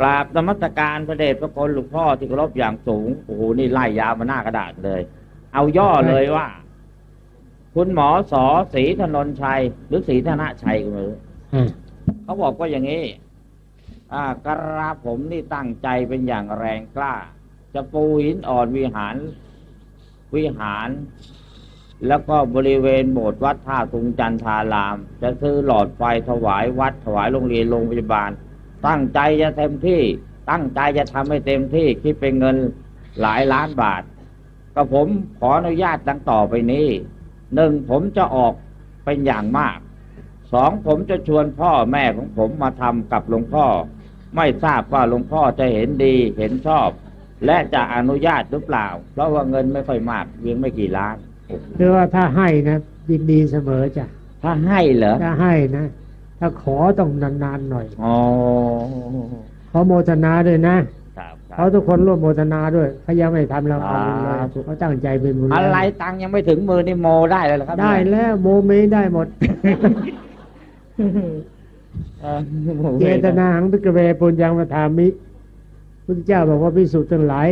กราบนมัสการพระเดชพระคุณหลวงพ่อที่เคารพอย่างสูง โอ้โห นี่ไล่ยาวมาหน้ากระดาษเลย เอาย่อเลยว่า คุณหมอสอศรีธนนชัย หรือศรีธนชัยก็ไม่รู้อ่าเขาบอกว่าอย่างนี้ อ่ากระผมนี่ตั้งใจเป็นอย่างแรงกล้า จะปูหินอ่อนวิหาร วิหาร แล้วก็บริเวณโบสถ์วัดท่าทุงจันทาราม จะซื้อหลอดไฟถวายวัดถวายโรงเรียนโรงพยาบาล ตั้งใจจะเต็มที่ ตั้งใจจะทำให้เต็มที่คิดเป็นเงินหลายล้านบาทก็ผมขออนุญาตดังต่อไปนี้หนึ่งผมจะออกเป็นอย่างมากสองผมจะชวนพ่อแม่ของผมมาทำกับหลวงพ่อ ไม่ทราบว่าหลวงพ่อจะเห็นดีเห็นชอบ และจะอนุญาตหรือเปล่า เพราะว่าเงินไม่ค่อยมากเพียงไม่กี่ล้านคือว่าถ้าให้นะยินดีเสมอจ้ะถ้าให้เหรอถ้าให้นะ ถ้าขอต้องนานๆหน่อยอ๋อขอโมทนาด้วยนะครับคเขารับทุกคนร่วมโมทนาด้วยเขายังไม่ทำเราเอาเลยครับเขาตั้งใจเป็นบุญแล้วอะไรตังค์ยังไม่ถึงมือนี่โมได้เลยเหรอครับ ได้แล้วโมเมได้หมดเออโมเจตนาหังพิกเวปุญญังมาถามิพุทธเจ้าบอกว่าพิสุทธิ์ทั้งหลาย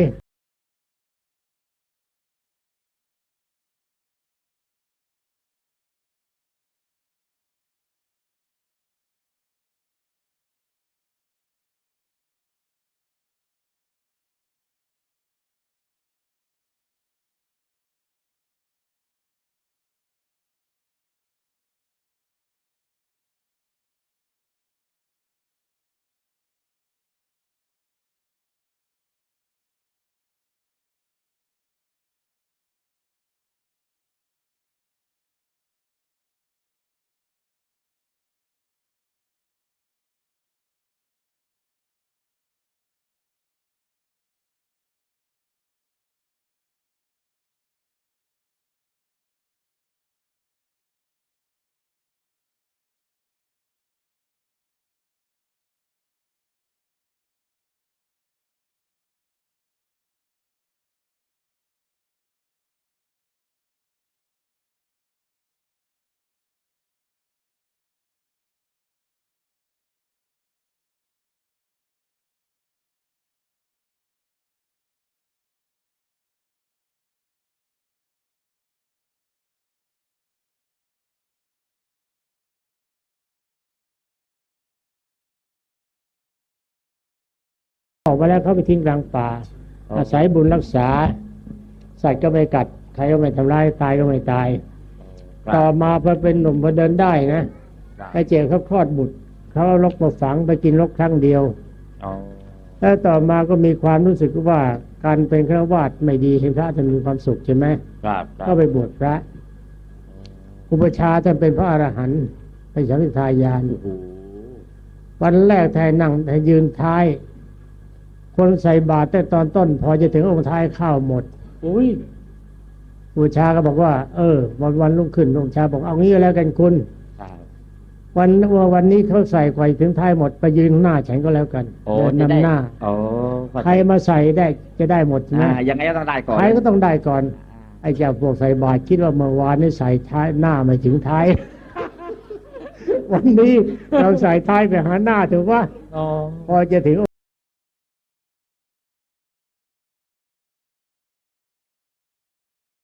ออกมาแล้วเขาไปทิ้งกลางป่า อาศัยบุญรักษา สัตว์ก็ไม่กัด ใครก็ไม่ทำร้ายตายก็ไม่ตายครับต่อมาพอเป็นหนุ่มพอเดินได้นะไอ้เจอเขาคลอดบุตรเขาเอาลกมาฝังไปกินลกครั้งเดียวอ๋อแล้วต่อมาก็มีความรู้สึกว่าการเป็นฆราวาสไม่ดีเห็นพระท่านมีความสุขใช่ไหมครับครับก็ไปบวชพระ อุปชฌาย์ท่านเป็นพระอรหันต์เป็นสัมฤทธายานโอ้โหวันแรกแทนนั่งแทนยืนท้าย คนใส่บาตรแต่ตอนต้น พอจะถึงองค์ท้ายข้าวหมด อุ้ยอุปชฌาย์ก็บอกว่า เออ วันวันรุ่งขึ้นอุปชฌาย์บอกเอางี้ก็แล้วกันคุณครับวันว่าวันนี้เขาใส่ไข่ถึงท้ายหมดไปยืนหน้าฉันก็แล้วกันโอ้เดินจะได้นำหน้าโอ้เข้าจใครมาใส่ได้จะได้หมดอ่านะยังไงก็ต้องได้ก่อนใครก็ต้องได้ก่อนไอ้เจ้าพวกใส่บาตรคิดว่าเมื่อวานนี่ใส่ท้ายหน้าไม่ถึงท้าย วันนี้เราใส่ท้ายไปหาหน้าถือว่าอ๋อพอจะถึง